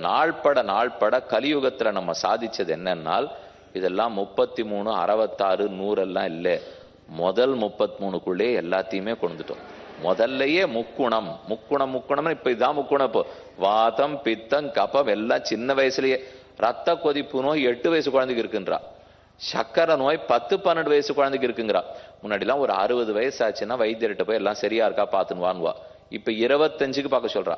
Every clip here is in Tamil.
நாள்பட நாள்பட கலியுகத்துல நம்ம சாதிச்சது என்னன்னால் இதெல்லாம் முப்பத்தி மூணு அறுபத்தாறு நூறெல்லாம் இல்லை. முதல் முப்பத்தி மூணுக்குள்ளே எல்லாத்தையுமே கொண்டுட்டோம். முதல்லயே முக்குணம். முக்குணம் முக்குணம் இப்ப இதான் முக்குணம் இப்போ. வாதம் பித்தம் கபம் எல்லாம் சின்ன வயசுலயே. ரத்த கொதிப்பு நோய் எட்டு வயசு குழந்தைக்கு இருக்குன்றா. சக்கரை நோய் பத்து பன்னெண்டு வயசு குழந்தைக்கு இருக்குங்கிறா. முன்னாடிலாம் ஒரு அறுபது வயசு ஆச்சுன்னா வைத்தியர்கிட்ட போய் எல்லாம் சரியா இருக்கா பார்த்துன்னு வாங்குவா இப்ப இருபத்தஞ்சுக்கு பார்க்க சொல்றா.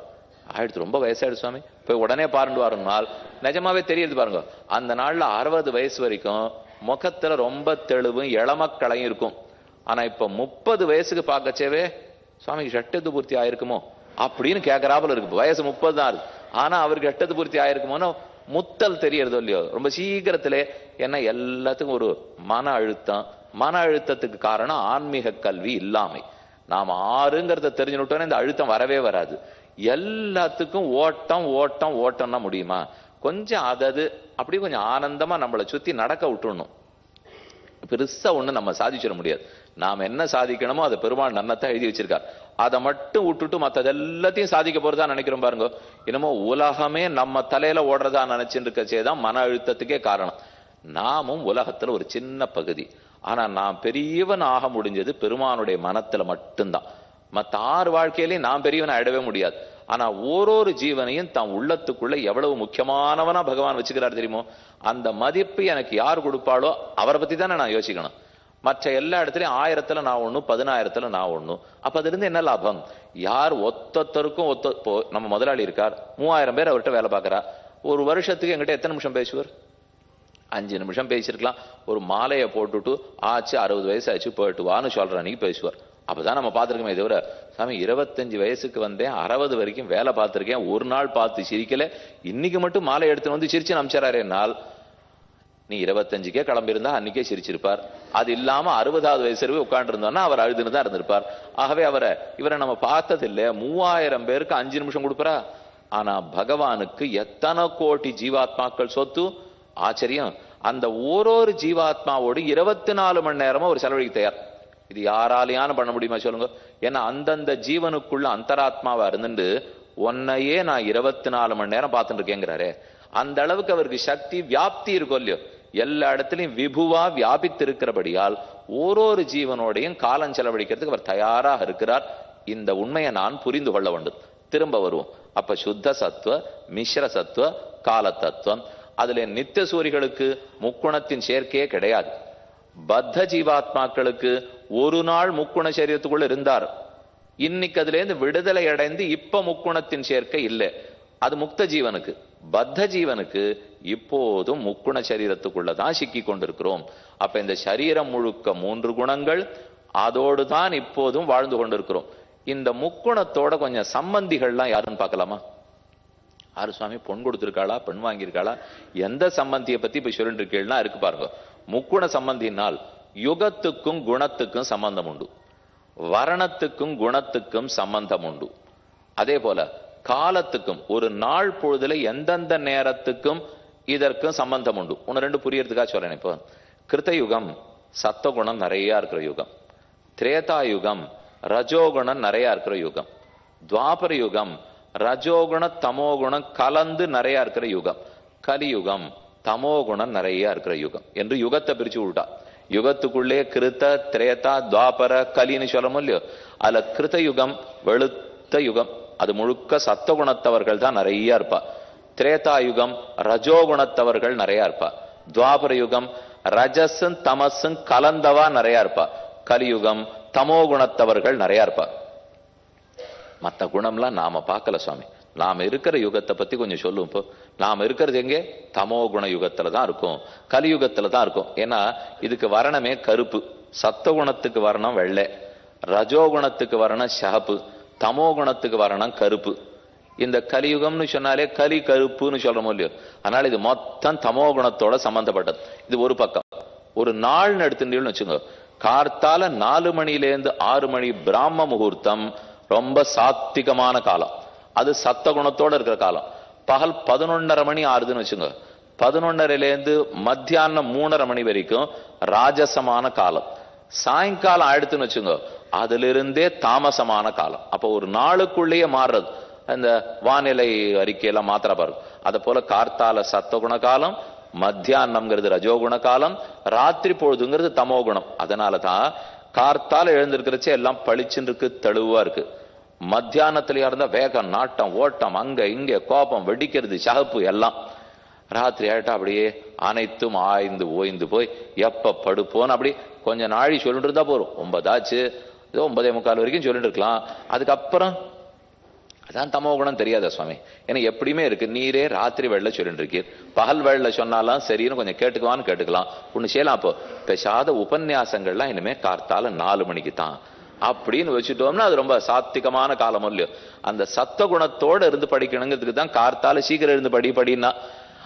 ஆயிடுத்து ரொம்ப வயசாயிடுச்சு சுவாமி. போய் உடனே பாருண்டு வரணும்னால் நிஜமாவே தெரியுது பாருங்க. அந்த நாளில் அறுபது வயசு வரைக்கும் முகத்துல ரொம்ப தெளிவும் இளமக்களையும் இருக்கும். ஆனா இப்ப முப்பது வயசுக்கு பார்க்கச்சேவே சுவாமிக்கு ஷட்டத்து பூர்த்தி ஆயிருக்குமோ? அப்படின்னு கேட்கறாப்புல இருக்கு. வயசு முப்பது தான் இருக்கு ஆனா அவருக்கு எட்டத்து பூர்த்தி ஆயிருக்குமோன்னு முத்தல் தெரியறதோ இல்லையோ? ரொம்ப சீக்கிரத்திலே என்ன எல்லாத்துக்கும் ஒரு மன அழுத்தம். மன அழுத்தத்துக்கு காரணம் ஆன்மீக கல்வி இல்லாமை. நாம் ஆறுங்கிறத தெரிஞ்சுட்டோன்னே இந்த அழுத்தம் வரவே வராது. எல்லாத்துக்கும் ஓட்டம் ஓட்டம் ஓட்டம்னா முடியுமா? கொஞ்சம் அதது அப்படி கொஞ்சம் ஆனந்தமாக நம்மளை சுற்றி நடக்க விட்டுணும் பெருசாக ஒன்று நம்ம சாதிச்சிட முடியாது. நாம் என்ன சாதிக்கணுமோ அதை பெருமாள் நன்னத்தான் எழுதி வச்சிருக்கார். அதை மட்டும் விட்டுட்டு மற்றது எல்லாத்தையும் சாதிக்க போகிறதா நினைக்கிறோம் பாருங்க. என்னமோ உலகமே நம்ம தலையில் ஓடுறதா நினைச்சுட்டு இருக்கச்சேதான் மன அழுத்தத்துக்கே காரணம். நாமும் உலகத்தில் ஒரு சின்ன பகுதி. ஆனால் நான் பெரியவன் ஆக முடிஞ்சது பெருமானுடைய மனத்தில் மட்டும்தான். மற்ற ஆறு வாழ்க்கையிலையும் நான் பெரியவன் ஆயிடவே முடியாது. ஆனா ஓரொரு ஜீவனையும் தான் உள்ளத்துக்குள்ள எவ்வளவு முக்கியமானவனா பகவான் வச்சுக்கிறார் தெரியுமோ? அந்த மதிப்பு எனக்கு யார் கொடுப்பாளோ அவரை பத்தி தானே நான் யோசிக்கணும். மற்ற எல்லா இடத்துலயும் ஆயிரத்துல நான் ஒண்ணு பதினாயிரத்துல நான் ஒண்ணு. அப்ப அதுல இருந்து என்ன லாபம்? யார் ஒத்தொத்தருக்கும் ஒத்த இப்போ நம்ம முதலாளி இருக்கார் மூவாயிரம் பேர் அவர்கிட்ட வேலை பார்க்கறா. ஒரு வருஷத்துக்கு என்கிட்ட எத்தனை நிமிஷம் பேசுவார்? அஞ்சு நிமிஷம் பேசியிருக்கலாம். ஒரு மாலையை போட்டுட்டு ஆச்சு அறுபது வயசு ஆச்சு போயிட்டு வான்னு சொல்ற அன்னைக்கு பேசுவார். அப்பதான் நம்ம பார்த்துருக்கோமே தவிர சாமி இருபத்தஞ்சு வயசுக்கு வந்தேன் அறுபது வரைக்கும் வேலை பார்த்துருக்கேன் ஒரு நாள் பார்த்து சிரிக்கல. இன்னைக்கு மட்டும் மாலை எடுத்துன்னு வந்து சிரிச்சு நம்பிச்சாரே நாள். நீ இருபத்தஞ்சுக்கே கிளம்பியிருந்தா அன்னைக்கே சிரிச்சிருப்பார். அது இல்லாம அறுபதாவது வயசு உட்கார்ந்து அவர் அழுதுன்னு தான் இருந்திருப்பார். ஆகவே அவரை இவரை நம்ம பார்த்தது இல்ல மூவாயிரம் பேருக்கு அஞ்சு நிமிஷம் கொடுப்பாரா ஆனா பகவானுக்கு எத்தனை கோடி ஜீவாத்மாக்கள் சொத்து? ஆச்சரியம். அந்த ஓரொரு ஜீவாத்மாவோடு இருபத்தி நாலு மணி நேரமும் ஒரு செலவழிக்க தயார். இது யாராலையான பண்ண முடியுமா சொல்லுங்க. ஏன்னா அந்தந்த ஜீவனுக்குள்ள அந்தராத்மாவா இருந்துட்டு உன்னையே நான் இருபத்தி நாலு மணி நேரம் பார்த்துட்டு இருக்கேங்கிறாரே அந்த அளவுக்கு அவருக்கு சக்தி வியாப்தி இருக்கும் இல்லையோ? எல்லா இடத்துலையும் விபுவா வியாபித்து இருக்கிறபடியால் ஓரொரு ஜீவனோடையும் காலம் செலவழிக்கிறதுக்கு அவர் தயாராக இருக்கிறார். இந்த உண்மையை நான் புரிந்து கொள்ள வேண்டும். திரும்ப வருவோம். அப்ப சுத்த சத்துவ மிஸ்ர சத்துவ கால தத்துவம் அதுல நித்திய சூரிகளுக்கு முக்குணத்தின் சேர்க்கையே கிடையாது. பத்த ஜீவாத்மாக்களுக்கு ஒரு நாள் முக்குண சரீரத்துக்குள்ள இருந்தார். இன்னைக்கு அதுல இருந்து விடுதலை அடைந்து இப்ப முக்குணத்தின் சேர்க்கை இல்லை. அது முக்த ஜீவனுக்கு. பத்த ஜீவனுக்கு இப்போதும் முக்குண சரீரத்துக்குள்ளதான் சிக்கி கொண்டிருக்கிறோம். அப்ப இந்த சரீரம் முழுக்க மூன்று குணங்கள் அதோடு தான் இப்போதும் வாழ்ந்து கொண்டிருக்கிறோம். இந்த முக்குணத்தோட கொஞ்சம் சம்பந்திகள்லாம் யாருன்னு பார்க்கலாமா? ஆறு சுவாமி பொன் கொடுத்துருக்காளா பெண் வாங்கியிருக்காளா? எந்த சம்பந்தியை பத்தி இப்ப சொல்லிட்டு இருக்கீங்கன்னா இருக்கு பாருங்க. முக்குண சம்பந்தினால் யுகத்துக்கும் குணத்துக்கும் சம்பந்தம் உண்டு வரணத்துக்கும் குணத்துக்கும் சம்பந்தம் உண்டு அதே போல காலத்துக்கும் ஒரு நாள் பொழுதுல எந்தெந்த நேரத்துக்கும் இதற்கும் சம்பந்தம் உண்டு ஒன்னு ரெண்டு புரியறதுக்காக சொல்றேன் இப்போ. கிருத்தயுகம் சத்தகுணம் நிறைய இருக்கிற யுகம். திரேதா யுகம் ரஜோகுணம் நிறைய இருக்கிற யுகம். துவாபர யுகம் ரஜோகுண தமோகுணம் கலந்து நிறைய இருக்கிற யுகம். கலியுகம் தமோகுணம் நிறைய இருக்கிற யுகம். என்று யுகத்தை பிரிச்சு விட்டா யுகத்துக்குள்ளே கிருத்த திரேதா துவாபர கலின்னு சொல்லணும் இல்லையோ? அதுல கிருத்த யுகம் வெளுத்த யுகம் அது முழுக்க சத்தகுணத்தவர்கள் தான் நிறைய இருப்பா. திரேதா யுகம் ரஜோகுணத்தவர்கள் நிறைய இருப்பா. துவாபர யுகம் ரஜஸும் தமசும் கலந்தவா நிறைய இருப்பா. கலியுகம் தமோ குணத்தவர்கள் நிறைய இருப்பா. மற்ற குணம்லாம் நாம பார்க்கல சுவாமி. நாம இருக்கிற யுகத்தை பத்தி கொஞ்சம் சொல்லுவோம் இப்போ. நாம இருக்கிறது எங்கே? தமோ குண யுகத்தில் தான் இருக்கும். கலியுகத்தில் தான் இருக்கும். ஏன்னா இதுக்கு வரணமே கருப்பு. சத்தகுணத்துக்கு வரணம் வெள்ளை. ரஜோகுணத்துக்கு வரணம் சிகப்பு. தமோ குணத்துக்கு வரணம் கருப்பு. இந்த கலியுகம்னு சொன்னாலே கலி கருப்புன்னு சொல்கிறோமோ இல்லையோ? அதனால இது மொத்தம் தமோ குணத்தோட சம்மந்தப்பட்டது இது ஒரு பக்கம். ஒரு நாள்னு எடுத்துட்டீங்கன்னு வச்சுங்க கார்த்தால நாலு மணிலேருந்து ஆறு மணி பிராம முகூர்த்தம் ரொம்ப சாத்திகமான காலம். அது சத்த குணத்தோட இருக்கிற காலம். பகல் பதினொன்னரை மணி ஆறுதுன்னு வச்சுங்க. பதினொன்னரைலேருந்து மத்தியானம் மூணரை மணி வரைக்கும் ராஜசமான காலம். சாயங்காலம் ஆயிடுத்துன்னு வச்சுங்க. அதுல இருந்தே தாமசமான காலம். அப்போ ஒரு நாளுக்குள்ளேயே மாறுறது. அந்த வானிலை அறிக்கையெல்லாம் மாத்திர பாருங்க அதை போல கார்த்தால சத்தகுண காலம் மத்தியானம்ங்கிறது ரஜோகுண காலம் ராத்திரி பொழுதுங்கிறது தமோ குணம் அதனால தான் கார்த்தால எழுந்திருக்கிறச்சே எல்லாம் பளிச்சுன்னு இருக்கு தெளிவா இருக்கு. மத்தியானத்திலயா இருந்தால் வேகம் நாட்டம் ஓட்டம் அங்கே இங்கே கோபம் வெடிக்கிறது சகப்பு எல்லாம். ராத்திரி ஆகிட்டா அப்படியே அனைத்தும் ஆய்ந்து ஓய்ந்து போய் எப்போ படுப்போன்னு அப்படி கொஞ்சம் நாழி சொல்லிட்டு இருந்தா போகிறோம் ஒன்பதாச்சு ஏதோ ஒன்பதே முக்கால் வரைக்கும் சொல்லிட்டு இருக்கலாம் அதுக்கப்புறம் அதான் தமோ குணம் தெரியாத சுவாமி? ஏன்னா எப்படியுமே இருக்கு. நீரே ராத்திரி வேலை சொல்லிட்டு இருக்கீர் பகல் வேலை சொன்னாலும் சரின்னு கொஞ்சம் கேட்டுக்குவான்னு கேட்டுக்கலாம். ஒன்று செய்யலாம் அப்போ. பெசாத உபன்யாசங்கள்லாம் இனிமேல் கார்த்தால நாலு மணிக்கு தான் அப்படின்னு வச்சுட்டோம்னா அது ரொம்ப சாத்திகமான காலம் இல்லையோ. அந்த சத்த குணத்தோடு இருந்து படிக்கணுங்கிறதுக்கு தான் கார்த்தால சீக்கிரம் இருந்து படி படின்னா.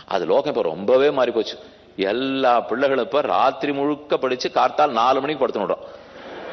அது லோகம் இப்போ ரொம்பவே மாறி போச்சு எல்லா பிள்ளைகளும் இப்போ ராத்திரி முழுக்க படிச்சு கார்த்தால் நாலு மணிக்கு படுத்துனுடுறோம்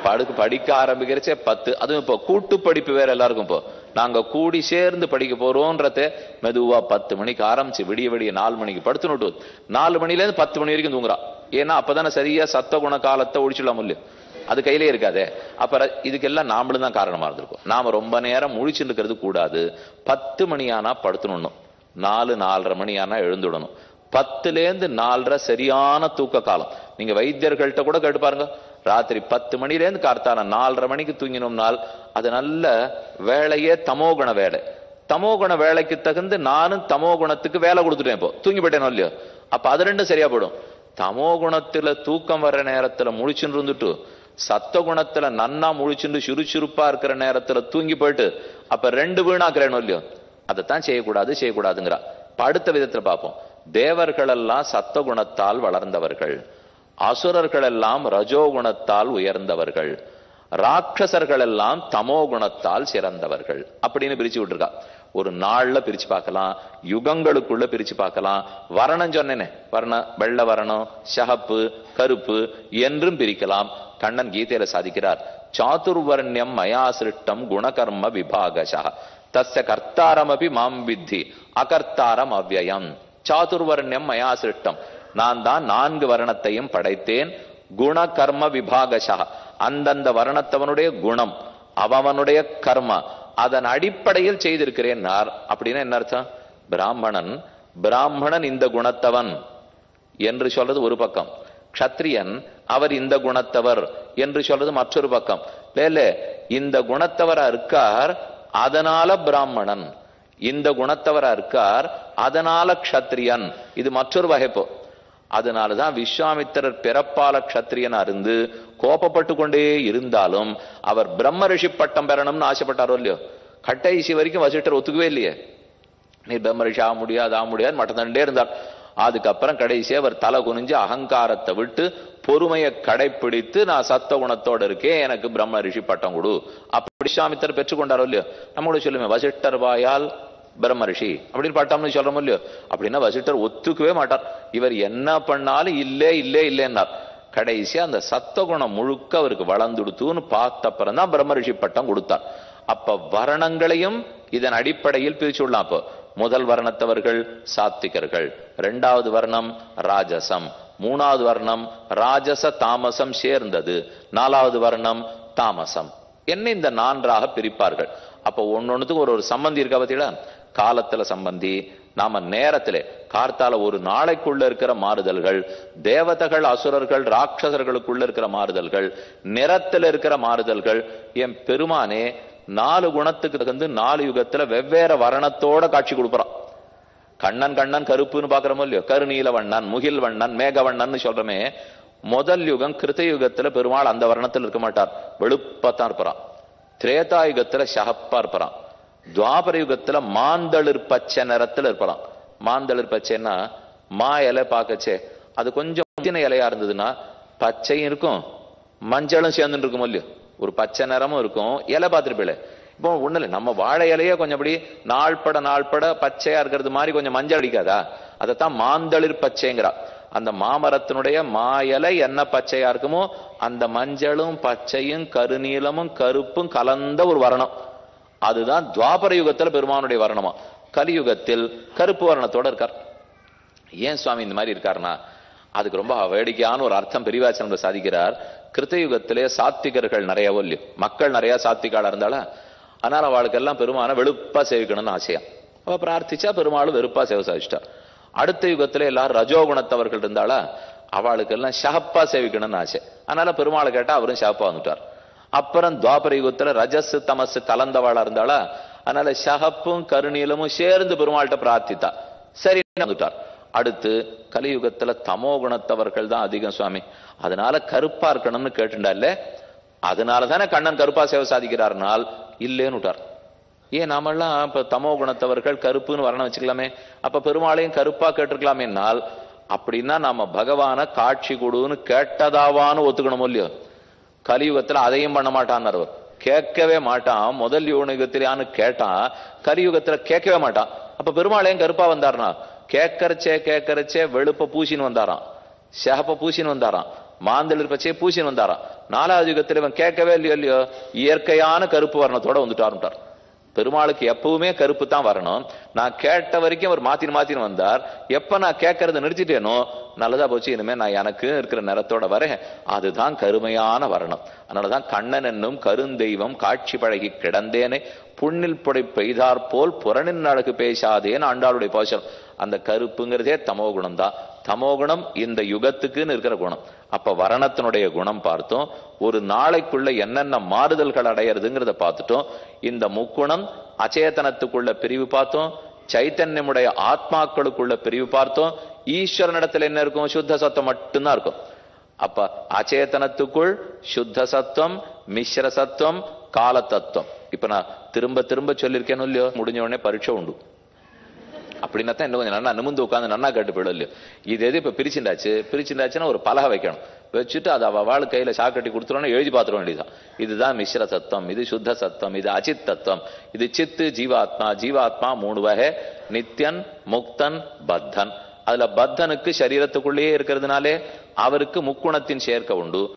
படுக்க படிக்க ஆரம்பிக்கிறச்சே பத்து. அதுவும் இப்போ கூட்டு படிப்பு வேற எல்லாருக்கும் இப்போ. நாங்கள் கூடி சேர்ந்து படிக்க போகிறோன்றத மெதுவாக பத்து மணிக்கு ஆரம்பிச்சு விடிய விடிய நாலு மணிக்கு படுத்துனுட்டு நாலு மணிலேருந்து பத்து மணி வரைக்கும் தூங்குறா. ஏன்னா அப்பதானே சரியாக சத்த குண காலத்தை ஒழிச்சுடலாம் இல்லையோ. அது கையிலே இருக்காதே. அப்ப இதுக்கெல்லாம் நாமளும் தான் காரணமா இருந்திருக்கும். நாம ரொம்ப நேரம் முழிச்சுட்டு இருக்கிறது கூடாது. பத்து மணி ஆனா படுத்துடணும் நாலு நாலரை மணி ஆனா எழுந்துடணும். பத்துலேருந்து நாலரை சரியான தூக்க காலம். நீங்க வைத்தியர்கள்ட்ட கூட கேட்டு பாருங்க. ராத்திரி பத்து மணிலேருந்து கார்த்தான நாலரை மணிக்கு தூங்கினோம்னால் அது நல்ல வேலையே தமோகுண வேலை. தமோகுண வேலைக்கு தகுந்து நானும் தமோ குணத்துக்கு வேலை கொடுத்துட்டேன் இப்போ. தூங்கி போயிட்டேனோ இல்லையோ? அப்ப அது ரெண்டும் சரியா போயிடும். தமோ குணத்துல தூக்கம் வர்ற நேரத்துல முழிச்சுட்டு இருந்துட்டு சத்த குணத்துல நன்னா முழிச்சுட்டு சுறுசுறுப்பா இருக்கிற நேரத்துல தூங்கி போயிட்டு அப்ப ரெண்டு வீணாக்குறேனோ இல்லையோ? அதைத்தான் செய்யக்கூடாது செய்யக்கூடாதுங்கிறா. இப்ப அடுத்த விதத்துல பார்ப்போம். தேவர்கள் எல்லாம் சத்த குணத்தால் வளர்ந்தவர்கள். அசுரர்கள் எல்லாம் ரஜோகுணத்தால் உயர்ந்தவர்கள். ராட்சசர்கள் எல்லாம் தமோ குணத்தால் சிறந்தவர்கள். அப்படின்னு பிரிச்சு விட்டுருக்கா. ஒரு நாள்ல பிரிச்சு பார்க்கலாம். யுகங்களுக்குள்ள பிரிச்சு பார்க்கலாம். வரணம் சொன்னேனே. வர்ண வெள்ள வரணம் சகப்பு கருப்பு என்றும் பிரிக்கலாம். கண்ணன் கீதையில சாதிக்கிறார். சாதுர்வர்ணியம் மயா சிருஷ்டம் குணகர்ம விபாகசா. தஸ்ய கர்த்தாரமபி மாம் வித்தி அகர்த்தாரம் அவ்வயம் சாதுர்வர்ணியம் மயா சிருஷ்டம் நான் தான் நான்கு வர்ணத்தையும் படைத்தேன். குண கர்ம விபாகசா. அந்தந்த வர்ணத்தவனுடைய குணம் அவனுடைய கர்ம அதன் அடிப்படையில் செய்திருக்கிறேன் அப்படின்னா என்ன அர்த்தம்? பிராமணன் பிராமணன் இந்த குணத்தவன் என்று சொல்றது ஒரு பக்கம். க்ஷத்ரியன் அவர் இந்த குணத்தவர் என்று சொல்றது மற்றொரு பக்கம். இந்த குணத்தவரா இருக்கார் அதனால பிராமணன். இந்த குணத்தவரா இருக்கார் அதனால க்ஷத்ரியன். இது மற்றொரு வகைப்போ. அதனாலதான் விஸ்வாமித்திரர் பிறப்பால க்ஷத்ரியனா இருந்து கோபப்பட்டு கொண்டே இருந்தாலும் அவர் பிரம்ம ரிஷி பட்டம் பெறணும்னு ஆசைப்பட்டாரோ இல்லையோ? கட்டைசி வரைக்கும் வசிட்டர் ஒத்துக்கவே இல்லையே. நீ பிரம்ம ரிஷி ஆக முடியாது ஆக முடியாது மட்டம் தண்டே இருந்தார். அதுக்கப்புறம் கடைசி அவர் தலை குனிஞ்சு அகங்காரத்தை விட்டு பொறுமையை கடைப்பிடித்து நான் சத்த குணத்தோட இருக்கேன் எனக்கு பிரம்ம ரிஷி பட்டம் கொடு. அப்படி சாமித்தர் பெற்றுக்கொண்டாரோ இல்லையோ? நம்மளோட சொல்லுமே வசிட்டர் வாயால் பிரம்ம ரிஷி அப்படின்னு பட்டம்னு சொல்றோம் இல்லையோ? அப்படின்னா வசிட்டர் ஒத்துக்கவே மாட்டார். இவர் என்ன பண்ணாலும் இல்லே இல்லே இல்லைன்னார். கடைசியா அந்த சத்தகுணம் முழுக்க அவருக்கு வளர்ந்துடுத்துன்னு பார்த்தப்பறம் தான் பிரம்ம ரிஷி பட்டம் கொடுத்தார். அப்ப வரணங்களையும் இதன் அடிப்படையில் பிரிச்சு விடலாம் அப்போ. முதல் வர்ணத்தவர்கள் சாத்திகர்கள் இரண்டாவது வர்ணம் ராஜசம். மூணாவது வர்ணம் ராஜச தாமசம் சேர்ந்தது. நாலாவது வர்ணம் தாமசம். என்ன இந்த நான்காக பிரிப்பார்கள்? அப்ப ஒன்னொன்னுக்கு ஒரு ஒரு சம்பந்தி இருக்கா பார்த்தீங்களா காலத்துல சம்பந்தி நாம நேரத்திலே கார்த்தால ஒரு நாளைக்குள்ள இருக்கிற மாறுதல்கள் தேவதைகள் அசுரர்கள் ராட்சசர்களுக்குள்ள இருக்கிற மாறுதல்கள் நிறத்துல இருக்கிற மாறுதல்கள் என் பெருமானே நாலு குணத்துக்கு தகுந்து நாலு யுகத்துல வெவ்வேறு வர்ணத்தோட காட்சி கொடுக்குறான் கண்ணன் கண்ணன் கருப்புன்னு பாக்குறோமோ இல்லையோ? கருநீல வண்ணன் முகில் வண்ணன் மேகவண்ணன் சொல்றமே. முதல் யுகம் கிருத்த யுகத்துல பெருமாள் அந்த வர்ணத்தில் இருக்க மாட்டார். வெளுப்பத்தான் இருப்பான் திரேதா யுகத்துல சகப்பா இருப்பான் துவாபர யுகத்துல மாந்தளிர் பச்சை நிறத்துல இருப்பான் மாந்தளிர் பச்சைன்னா மா இலை பார்க்கச்சே. அது கொஞ்சம் இலையா இருந்ததுன்னா பச்சையும் இருக்கும் மஞ்சளும் சேர்ந்துட்டு இருக்கும் இல்லையோ? ஒரு பச்சை நிறமும் இருக்கும் இலை பார்த்துருப்பீங்களே இப்போ ஒண்ணு இல்லை நம்ம வாழை இலையே கொஞ்சம் அப்படி நாள்பட நாள்பட பச்சையா இருக்கிறது மாதிரி கொஞ்சம் மஞ்சள் அடிக்காதா? அதைத்தான் மாந்தளிர் பச்சைங்கிறா. அந்த மாமரத்தினுடைய மா இலை என்ன பச்சையா இருக்குமோ அந்த மஞ்சளும் பச்சையும் கருநீலமும் கருப்பும் கலந்த ஒரு வர்ணம். அதுதான் துவாபர யுகத்துல பெருமானுடைய வர்ணமா. கலியுகத்தில் கருப்பு வர்ணத்தோட இருக்கார். ஏன் சுவாமி இந்த மாதிரி இருக்காருன்னா அதுக்கு ரொம்ப வேடிக்கையான ஒரு அர்த்தம் பெரியவாச்சனம் சாதிக்கிறார். கிருத்தயுகத்திலே சாத்திகர்கள் நிறைய ஒல்லி. மக்கள் நிறைய சாத்திகாலா இருந்தாலும் அதனால அவளுக்கெல்லாம் பெருமான வெளுப்பா சேவிக்கணும்னு ஆசையா? அவ பிரார்த்திச்சா பெருமாளும் வெறுப்பா சேவை சாதிச்சிட்டா. அடுத்த யுகத்துல எல்லாரும் ரஜோகுணத்தவர்கள் அவளுக்கு அவளுக்கெல்லாம் ஷஹப்பா சேவிக்கணும்னு ஆசை. அதனால பெருமாளை கேட்டா அவரும் ஷஹப்பா வந்துட்டார். அப்புறம் துவாபர யுகத்துல ரஜஸ் தமஸ் கலந்தவாளா இருந்தாளா அதனால ஷஹப்பும் கருணீலமும் சேர்ந்து பெருமாள்கிட்ட பிரார்த்தித்தா. சரி வந்துட்டார். அடுத்து கலியுகத்துல தமோ குணத்தவர்கள் தான் அதிகம் சுவாமி. அதனால கருப்பா இருக்கணும்னு கேட்டுண்டால அதனால தானே கண்ணன் கருப்பா சேவை சாதிக்கிறார்னால் இல்லேன்னு விட்டார். ஏன் நாமெல்லாம் இப்போ தமோ குணத்தவர்கள் கருப்புன்னு வரணம் வச்சுக்கலாமே? அப்போ பெருமாளையும் கருப்பாக கேட்டிருக்கலாமேனால் அப்படின்னா நம்ம பகவானை காட்சி கொடுன்னு கேட்டதாவான்னு ஒத்துக்கணும் இல்லையோ? கலியுகத்தில் அதையும் பண்ண மாட்டான்னு அவர். கேட்கவே மாட்டான். முதல் யுகத்திலான்னு கேட்டான். கலியுகத்துல கேட்கவே மாட்டான். அப்போ பெருமாளையும் கருப்பாக வந்தார்னா? கேட்கறச்சே கேட்கறச்சே வெளுப்ப பூசின்னு வந்தாராம். சிகப்ப பூசின்னு வந்தாராம். மாந்தளிர் இருப்பச்சே பூசின்னு வந்தாராம். நாலாவது யுகத்தில் இவன் கேட்கவே இல்லையோ இல்லையோ இயற்கையான கருப்பு வர்ணத்தோட வந்துட்டாருட்டார் பெருமாளுக்கு எப்பவுமே கருப்பு தான் வரணும். நான் கேட்ட வரைக்கும் அவர் மாத்தின்னு மாத்தின்னு வந்தார். எப்ப நான் கேட்கறத நிறுத்திட்டேனோ நல்லதா போச்சு இனிமே நான் எனக்கு இருக்கிற நிறத்தோட வரேன். அதுதான் கருமையான வரணும். அதனாலதான் கண்ணன் என்னும் கருந்தெய்வம் காட்சி பழகி கிடந்தேனே. புண்ணில் புடை பெய்தார் போல் புறனின் அழகு பேசாதேன்னு ஆண்டாளுடைய போஷம் அந்த கருப்புங்கிறதே தமோ குணம் தான் தமோ குணம் இந்த யுகத்துக்குன்னு இருக்கிற குணம். அப்ப வரணத்தினுடைய குணம் பார்த்தோம். ஒரு நாளைக்குள்ள என்னென்ன மாறுதல்கள் அடையிறதுங்கிறத பார்த்துட்டோம். இந்த முக்குணம் அச்சேதனத்துக்குள்ள பிரிவு பார்த்தோம். சைத்தன்யமுடைய ஆத்மாக்களுக்குள்ள பிரிவு பார்த்தோம். ஈஸ்வரனிடத்துல என்ன இருக்கும்? சுத்த சத்தம் மட்டும்தான் இருக்கும். அப்ப அச்சேதனத்துக்குள் சுத்த சத்துவம் மிஸ்ர சத்துவம் கால தத்துவம் இப்ப நான் திரும்ப திரும்ப சொல்லியிருக்கேன்னு இல்லையோ முடிஞ்ச உடனே பரீட்சை உண்டு. அப்படின்னா தான் இன்னும் கொஞ்சம் நல்லா நிமிந்து உட்காந்து நன்னா கேட்டு போயிடும் இல்லையோ? இது எது இப்ப பிரிச்சுண்டாச்சு பிரிச்சுண்டாச்சுன்னா ஒரு பலகை வைக்கணும். வச்சுட்டு அதை அவள் வாழ் கையில சாக்கட்டி கொடுத்துருவோம்னு எழுதி பார்த்துட வேண்டியதுதான். இதுதான் மிஸ்ர சத்தம் இது சுத்த சத்தம் இது அச்சித் தத்துவம். இது சித்து ஜீவாத்மா ஜீவாத்மா மூணு வகை. நித்யன் முக்தன் பத்தன். அதுல பத்தனுக்கு சரீரத்துக்குள்ளேயே இருக்கிறதுனாலே அவருக்கு முக்குணத்தின் சேர்க்கை உண்டு.